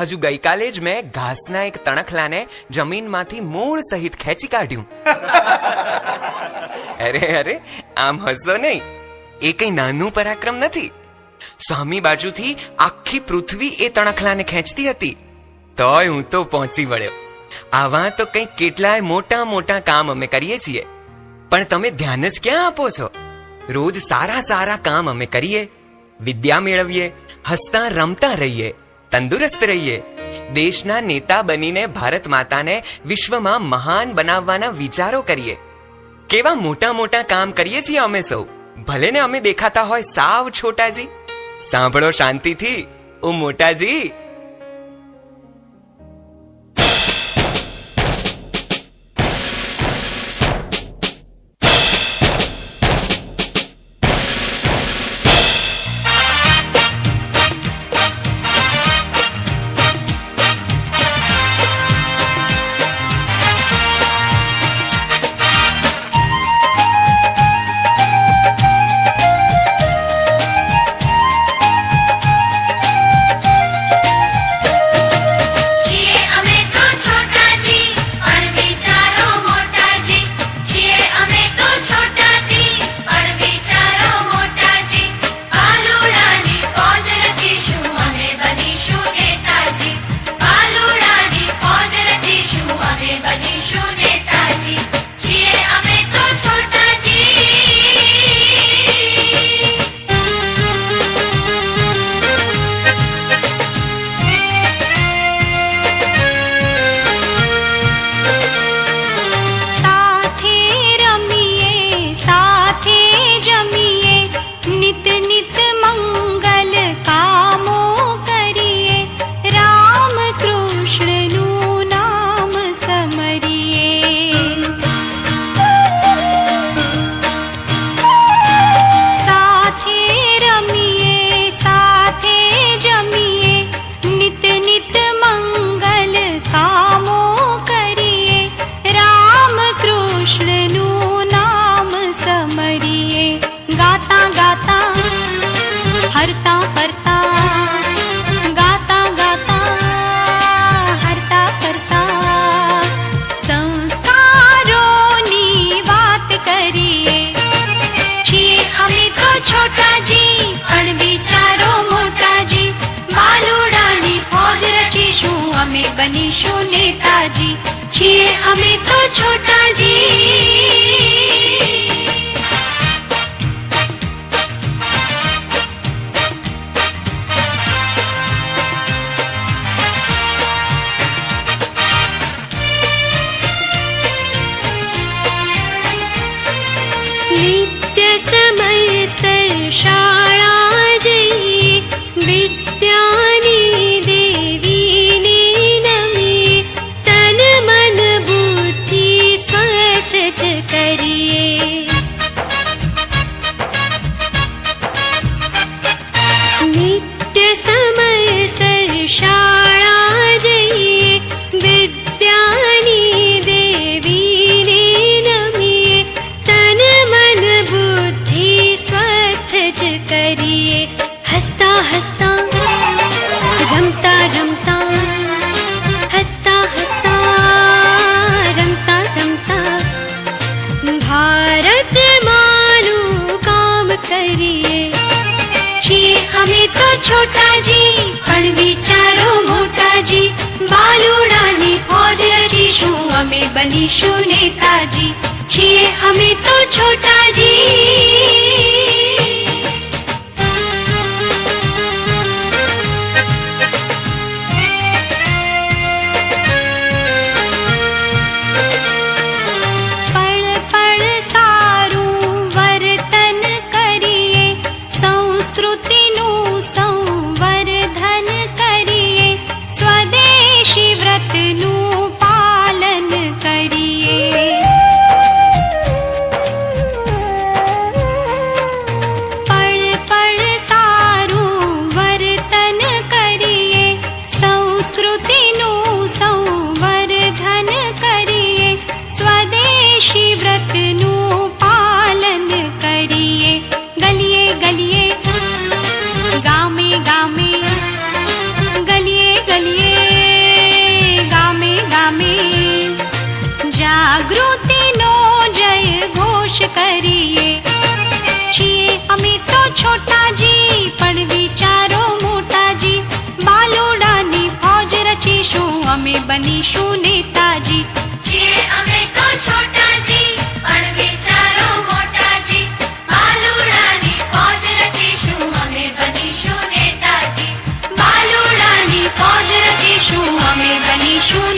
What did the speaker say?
હજુ ગઈકાલે જ મેં ઘાસના એક તણખલાને જમીનમાંથી મૂળ સહિત ખેંચી કાઢ્યું. અરે અરે, આમ હસો નહીં. એ કઈ નાનું પરાક્રમ નથી. સામી બાજુથી આખી પૃથ્વી એ તણખલાને ખેંચતી હતી. તોય હું તો પહોંચી વળ્યો. આવા તો કંઈ કેટલાય મોટા મોટા કામ અમે કરીએ છીએ. પણ તમે ધ્યાન જ ક્યાં આપો છો? રોજ સારા સારા કામ અમે કરીએ, વિદ્યા મેળવીએ, હસતા રમતા રહીએ તંદુરસ્ત રહીએ. દેશના નેતા બનીને ભારત માતાને વિશ્વમાં મહાન બનાવવાના વિચારો કરીએ. કેવા મોટા મોટા કામ કરીએ છીએ અમે સૌ. ભલે ને અમે દેખાતા હોય સાવ છોટાજી. સાંભળો શાંતિથી. ઓ મોટાજી. અમે કરીએ છીએ અમે તો છોટાજી, પણ વિચારો મોટાજી. બાલુડાની ફોજ શું અમે બનીશું નેતાજી. છીએ અમે તો છોટાજી. તમે તો છોટાજી પણ વિચારો મોટાજી. બાલોડાની ફોજ રચીશું અમે બનીશું નેતાજી. should